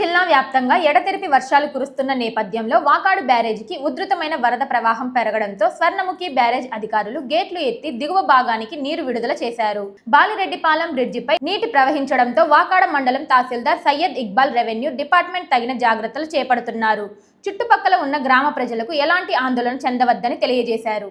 జిల్లా వ్యాప్తంగా ఎడతెరిపి వర్షాలు కురుస్తున్న నేపథ్యంలో వాకాడు బ్యారేజీకి ఉధృతమైన వరద ప్రవాహం పెరగడంతో స్వర్ణముఖి బ్యారేజ్ అధికారులు గేట్లు ఎత్తి దిగువ భాగానికి నీరు విడుదల చేశారు. బాలిరెడ్డిపాలెం బ్రిడ్జిపై నీటి ప్రవహించడంతో వాకాడ మండలం తహసీల్దార్ సయ్యద్ ఇక్బాల్ రెవెన్యూ డిపార్ట్మెంట్ తగిన జాగ్రత్తలు చేపడుతున్నారు. చుట్టుపక్కల ఉన్న గ్రామ ప్రజలకు ఎలాంటి ఆందోళన చెందవద్దని తెలియజేశారు.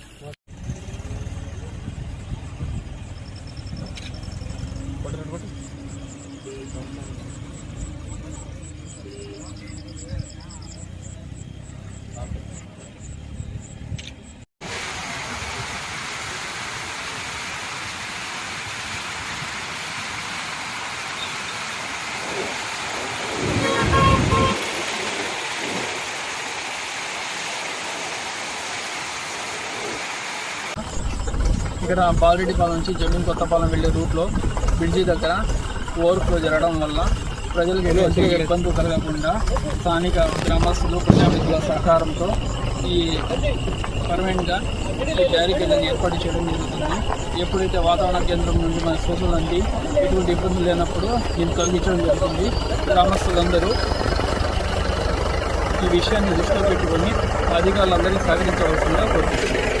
ఇక్కడ బాలరెడ్డిపాలెం నుంచి జమీన్ కొత్తపాలెం వెళ్ళే రూట్లో బ్రిడ్జి దగ్గర ఓవర్ఫ్లో జరగడం వల్ల ప్రజలకు ఎటువంటి ఇబ్బందులు కలగకుండా స్థానిక గ్రామస్తులు ప్రజామిత్రుల సహకారంతో ఈ పర్మనెంట్గా ఈ బ్యారికేడ్లను ఏర్పాటు చేయడం జరుగుతుంది. ఎప్పుడైతే వాతావరణ కేంద్రం నుండి మన సూచనలు అంది ఎటువంటి ఇబ్బందులు లేనప్పుడు దీన్ని తొలగించడం జరుగుతుంది. గ్రామస్తులందరూ ఈ విషయాన్ని దృష్టిలో పెట్టుకొని అధికారులందరినీ సహకరించవలసిందిగా కోరుతున్నాను